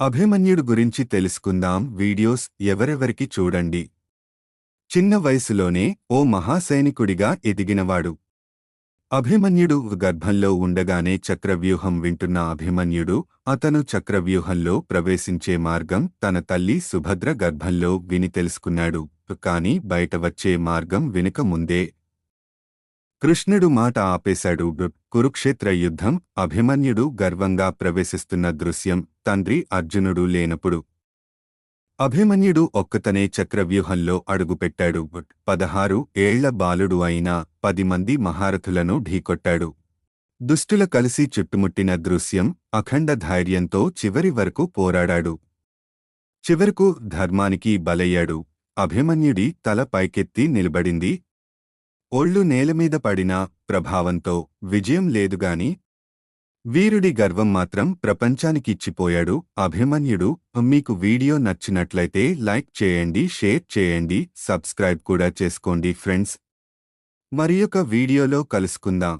అభిమన్యుడు గురించి తెలుసుకుందాం వీడియోస్ ఎవరెవరికి చూడండి. చిన్న వయసులోనే ఓ మహాసైనికుడిగా ఎదిగినవాడు. అభిమన్యుడు గర్భంలో ఉండగానే చక్రవ్యూహం వింటున్న అభిమన్యుడు అతను చక్రవ్యూహంలో ప్రవేశించే మార్గం తన తల్లి సుభద్ర గర్భంలో విని తెలుసుకున్నాడు. కాని బయట వచ్చే మార్గం వినక ముందే కృష్ణుడు మాట ఆపేశాడు. కురుక్షేత్ర యుద్ధం అభిమన్యుడు గర్వంగా ప్రవేశిస్తున్న దృశ్యం తండ్రి అర్జునుడు లేనప్పుడు. అభిమన్యుడు ఒక్కతనే చక్రవ్యూహంలో అడుగుపెట్టాడు. పదహారు ఏళ్ళ బాలుడు అయినా పది మంది మహారథులను ఢీకొట్టాడు. దుష్టుల కలిసి చుట్టుముట్టిన దృశ్యం అఖండ ధైర్యంతో చివరి వరకు పోరాడాడు. చివరకు ధర్మానికి బలయ్యాడు. అభిమన్యుడి తల పైకెత్తి నిలబడింది ఒళ్ళు నేలమీద పడినా ప్రభావంతో విజయం లేదుగాని వీరుడి గర్వం మాత్రం ప్రపంచానికిచ్చిపోయాడు. అభిమన్యుడు మీకు వీడియో నచ్చినట్లయితే లైక్ చేయండి షేర్ చేయండి సబ్స్క్రైబ్ కూడా చేసుకోండి ఫ్రెండ్స్. మరియొక వీడియోలో కలుసుకుందాం.